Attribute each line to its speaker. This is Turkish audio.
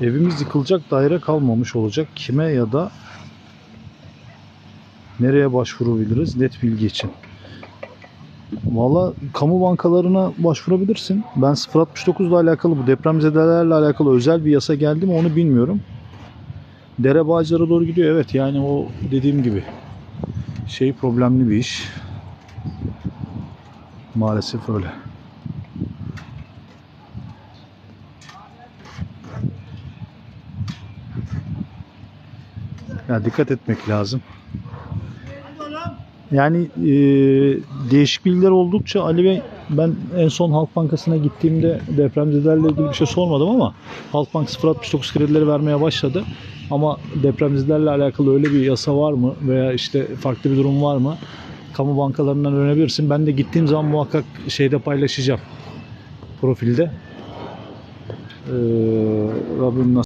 Speaker 1: Evimiz yıkılacak daire kalmamış olacak. Kime ya da nereye başvurabiliriz net bilgi için. Valla kamu bankalarına başvurabilirsin. Ben 069 ile alakalı bu depremzedelerle alakalı özel bir yasa geldi mi onu bilmiyorum. Dere Bağcılar'a doğru gidiyor. Evet yani o dediğim gibi şey problemli bir iş. Maalesef öyle. Ya dikkat etmek lazım. Yani e, değişik bilgiler oldukça Ali Bey ben en son Halk Bankası'na gittiğimde depremzedelerle ilgili bir şey sormadım ama Halkbank 069 kredileri vermeye başladı. Ama depremzedelerle alakalı öyle bir yasa var mı veya işte farklı bir durum var mı? Kamu bankalarından öğrenebilirsin. Ben de gittiğim zaman muhakkak şeyde paylaşacağım. Profilde. Ee, Rabbim nasip